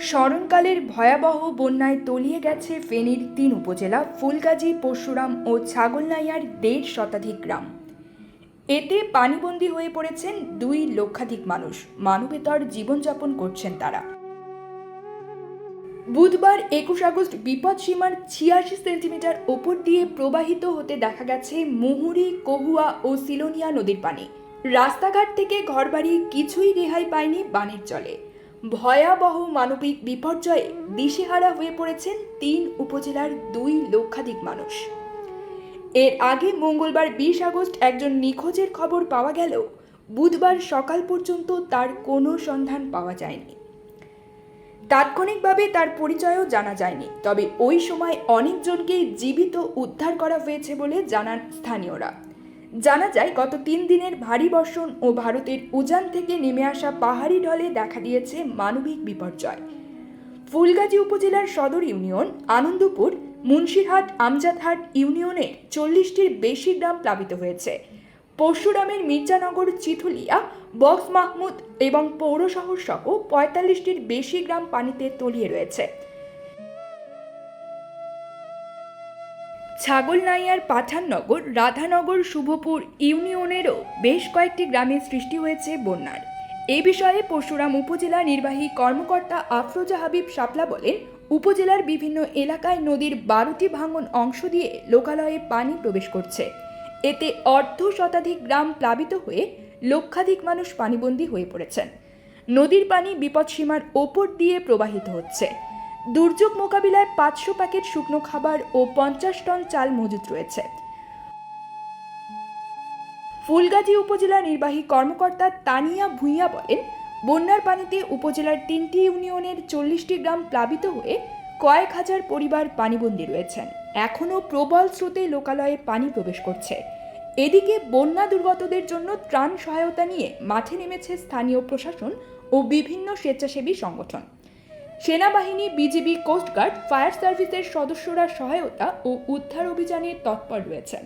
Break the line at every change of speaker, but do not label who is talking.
স্মরণকালের ভয়াবহ বন্যায় তলিয়ে গেছে ফেনীর তিন উপজেলা, ফুলগাজী, পরশুরাম ও ছাগলনাইয়ার দেড় শতাধিক গ্রাম। এতে পানিবন্দী হয়ে পড়েছেন দুই লক্ষাধিক মানুষ। মানবেতর জীবনযাপন করছেন তারা। বুধবার একুশ আগস্ট বিপদসীমার ছিয়াশি সেন্টিমিটার ওপর দিয়ে প্রবাহিত হতে দেখা গেছে মুহুরি, কহুয়া ও সিলোনিয়া নদীর পানি। রাস্তাঘাট থেকে ঘরবাড়ি কিছুই রেহাই পায়নি বানের জলে। ভয়াবহ মানবিক বিপর্যয়ে দিশেহারা হয়ে পড়েছেন তিন উপজেলার দুই লক্ষাধিক মানুষ। এর আগে মঙ্গলবার বিশ আগস্ট একজন নিখোঁজের খবর পাওয়া গেলেও বুধবার সকাল পর্যন্ত তার কোনো সন্ধান পাওয়া যায়নি। তাৎক্ষণিকভাবে তার পরিচয়ও জানা যায়নি, তবে ওই সময় অনেকজনকেই জীবিত উদ্ধার করা হয়েছে বলে জানান স্থানীয়রা। জানা যায়, গত তিন দিনের ভারী বর্ষণ ও ভারতের উজান থেকে নেমে আসা পাহাড়ি ঢলে দেখা দিয়েছে মানবিক বিপর্যয়। ফুলগাজী উপজেলার সদর ইউনিয়ন, আনন্দপুর, মুন্সিরহাট, আমজাদহাট ইউনিয়নের চল্লিশটির বেশি গ্রাম প্লাবিত হয়েছে। পরশুরামের মির্জানগর, চিথুলিয়া, বক্স মাহমুদ এবং পৌর শহর সহ পঁয়তাল্লিশটির বেশি গ্রাম পানিতে তলিয়ে রয়েছে। ছাগলনাইয়ার পাঠাননগর রাধানগর শুভপুর ইউনিয়নেরও বেশ কয়েকটি গ্রামে সৃষ্টি হয়েছে বন্যার। এ বিষয়ে পরশুরাম উপজেলা নির্বাহী কর্মকর্তা আফরোজা হাবিব শাপলা বলেন, উপজেলার বিভিন্ন এলাকায় নদীর বারোটি ভাঙন অংশ দিয়ে লোকালয়ে পানি প্রবেশ করছে। এতে অর্ধ শতাধিক গ্রাম প্লাবিত হয়ে লক্ষাধিক মানুষ পানিবন্দী হয়ে পড়েছেন। নদীর পানি বিপদসীমার ওপর দিয়ে প্রবাহিত হচ্ছে। দুর্যোগ মোকাবিলায় পাঁচশো প্যাকেট শুকনো খাবার ও পঞ্চাশ টন চাল মজুত রয়েছে। ফুলগাজী উপজেলা নির্বাহী কর্মকর্তা তানিয়া ভুইয়া বলেন, বন্যার পানিতে উপজেলার তিনটি ইউনিয়নের চল্লিশটি গ্রাম প্লাবিত হয়ে কয়েক হাজার পরিবার পানিবন্দী রয়েছেন। এখনও প্রবল স্রোতে লোকালয়ে পানি প্রবেশ করছে। এদিকে বন্যা দুর্গতদের জন্য ত্রাণ সহায়তা নিয়ে মাঠে নেমেছে স্থানীয় প্রশাসন ও বিভিন্ন স্বেচ্ছাসেবী সংগঠন। সেনাবাহিনী বিজিবি কোস্টগার্ড ফায়ার সার্ভিসের সদস্যরা সহায়তা ও উদ্ধার অভিযানে তৎপর রয়েছেন।